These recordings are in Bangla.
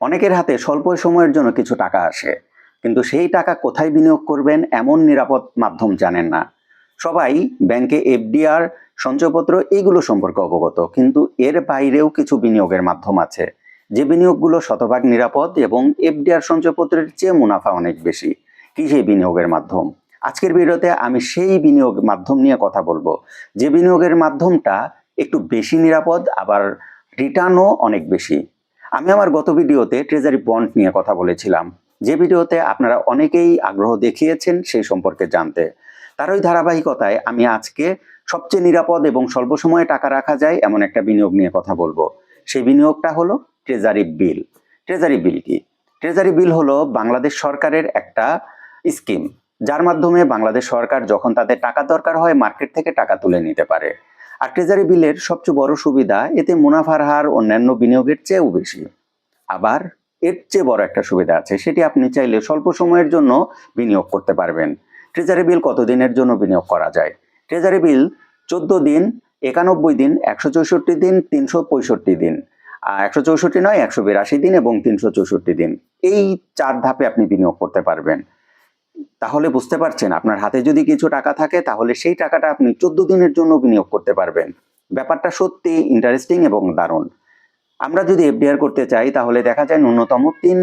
অনেকের হাতে স্বল্প সময়ের জন্য কিছু টাকা আসে, কিন্তু সেই টাকা কোথায় বিনিয়োগ করবেন এমন নিরাপদ মাধ্যম জানেন না। সবাই ব্যাংকে এফডিআর, সঞ্চয়পত্র এইগুলো সম্পর্কে অবগত, কিন্তু এর বাইরেও কিছু বিনিয়োগের মাধ্যম আছে। যে বিনিয়োগগুলো শতভাগ নিরাপদ এবং এফডিআর, সঞ্চয়পত্রের চেয়ে মুনাফা অনেক বেশি, কি সেই বিনিয়োগের মাধ্যম? আজকের ভিডিওতে আমি সেই বিনিয়োগ মাধ্যম নিয়ে কথা বলব। যে বিনিয়োগের মাধ্যমটা একটু বেশি নিরাপদ, আবার রিটার্নও অনেক বেশি। আমি আমার গত ভিডিওতে ট্রেজারি বন্ড নিয়ে কথা বলেছিলাম। যে ভিডিওতে আপনারা অনেকেই আগ্রহ দেখিয়েছেন সেই সম্পর্কে জানতে। তার ওই ধারাবাহিকতায় আমি আজকে সবচেয়ে নিরাপদ এবং স্বল্প সময়ে টাকা রাখা যায় এমন একটা বিনিয়োগ নিয়ে কথা বলব। সেই বিনিয়োগটা হলো ট্রেজারি বিল ট্রেজারি বিল কি? ট্রেজারি বিল হলো বাংলাদেশ সরকারের একটা স্কিম। যার মাধ্যমে বাংলাদেশ সরকার যখন তাদের টাকা দরকার হয়, মার্কেট থেকে টাকা তুলে নিতে পারে। আর ট্রেজারি বিলের সবচেয়ে বড় সুবিধা, এতে মুনাফার হার অন্যান্য বিনিয়োগের চেয়েও বেশি। আবার এর চেয়ে বড় একটা সুবিধা আছে, সেটি আপনি চাইলে স্বল্প সময়ের জন্য বিনিয়োগ করতে পারবেন। ট্রেজারি বিল কতদিনের জন্য বিনিয়োগ করা যায়? ট্রেজারি বিল চোদ্দ দিন, একানব্বই দিন, একশো চৌষট্টি দিন, তিনশো পঁয়ষট্টি দিন। একশো চৌষট্টি নয়, একশো বিরাশি দিন এবং তিনশো চৌষট্টি দিন। এই চার ধাপে আপনি বিনিয়োগ করতে পারবেন। তাহলে বুঝতে পারছেন, আপনার হাতে যদি কিছু টাকা থাকে, তাহলে সেই টাকাটা আপনি চোদ্দ দিনের জন্য বিনিয়োগ করতে পারবেন। ব্যাপারটা সত্যি ইন্টারেস্টিং এবং দারুণ। আমরা যদি এফডিআর করতে চাই, তাহলে দেখা যায় ন্যূনতম তিন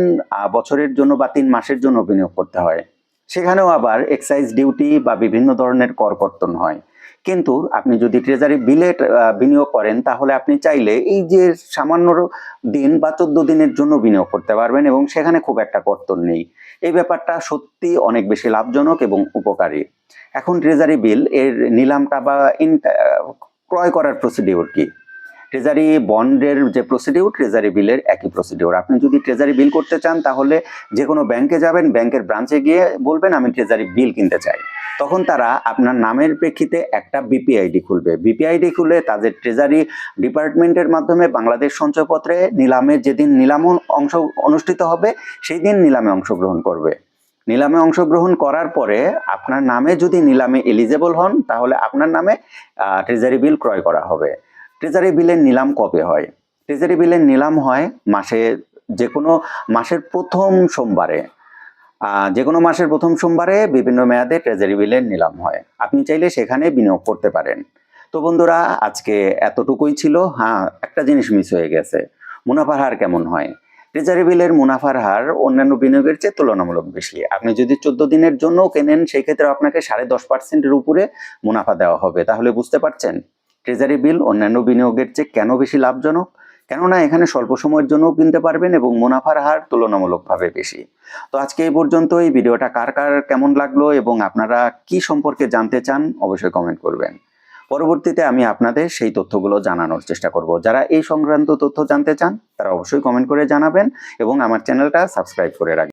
বছরের জন্য বা তিন মাসের জন্য বিনিয়োগ করতে হয়। সেখানেও আবার এক্সাইজ ডিউটি বা বিভিন্ন ধরনের কর কর্তন হয়। কিন্তু আপনি যদি ট্রেজারি বিলে বিনিয়োগ করেন, তাহলে আপনি চাইলে এই যে সামান্য দিন বা চোদ্দ দিনের জন্য বিনিয়োগ করতে পারবেন এবং সেখানে খুব একটা কর্তন নেই। এই ব্যাপারটা সত্যি অনেক বেশি লাভজনক এবং উপকারী। এখন ট্রেজারি বিল এর নিলামটা বা ইন- ক্রয় করার প্রসিডিওর কি? ট্রেজারি বন্ডের যে প্রসিডিউর ট্রেজারি বিলের একই প্রসিডিউর আপনি যদি ট্রেজারি বিল করতে চান, তাহলে যে কোনো ব্যাংকে যাবেন ব্যাংকের ব্রাঞ্চে গিয়ে বলবেন, আমি ট্রেজারি বিল কিনতে চাই। তখন তারা আপনার নামের প্রেক্ষিতে একটা বিপিআইডি খুলবে। বিপিআইডি খুলে তাদের ট্রেজারি ডিপার্টমেন্টের মাধ্যমে বাংলাদেশ সঞ্চয়পত্রে নিলামে যেদিন নিলাম অংশ অনুষ্ঠিত হবে সেই দিন নিলামে অংশগ্রহণ করবে। নিলামে অংশগ্রহণ করার পরে আপনার নামে যদি নিলামে এলিজেবল হন, তাহলে আপনার নামে ট্রেজারি বিল ক্রয় করা হবে। ট্রেজারি বিলের নিলাম কবে হয়? ট্রেজারি বিলের নিলাম হয় মাসে যে কোনো মাসের প্রথম সোমবারে। যে কোনো মাসের প্রথম সোমবারে বিভিন্ন মেয়াদে ট্রেজারি বিলের নিলাম হয়। আপনি চাইলে সেখানে বিনিয়োগ করতে পারেন। তো বন্ধুরা, আজকে এতটুকুই ছিল। হ্যাঁ একটা জিনিস মিস হয়ে গেছে। মুনাফার হার কেমন হয়? ট্রেজারি বিলের মুনাফার হার অন্যান্য বিনিয়োগের চেয়ে তুলনামূলক বেশি। আপনি যদি চোদ্দ দিনের জন্য কেনেন, সেই ক্ষেত্রে আপনাকে সাড়ে দশ পার্সেন্টের উপরে মুনাফা দেওয়া হবে। তাহলে বুঝতে পারছেন? ট্রেজারি বিল অন্যান্য বিনিয়োগের চেয়ে কেন বেশি লাভজনক? কেননা এখানে স্বল্প সময়ের জন্যও কিনতে পারবেন এবং মুনাফার হার তুলনামূলকভাবে বেশি। তো আজকে এই পর্যন্ত এই ভিডিওটা কার কার কেমন লাগল এবং আপনারা কি সম্পর্কে জানতে চান অবশ্যই কমেন্ট করবেন। পরবর্তীতে আমি আপনাদের সেই তথ্যগুলো জানানোর চেষ্টা করব। যারা এই সংক্রান্ত তথ্য জানতে চান, তারা অবশ্যই কমেন্ট করে জানাবেন এবং আমার চ্যানেলটা সাবস্ক্রাইব করে রাখবেন।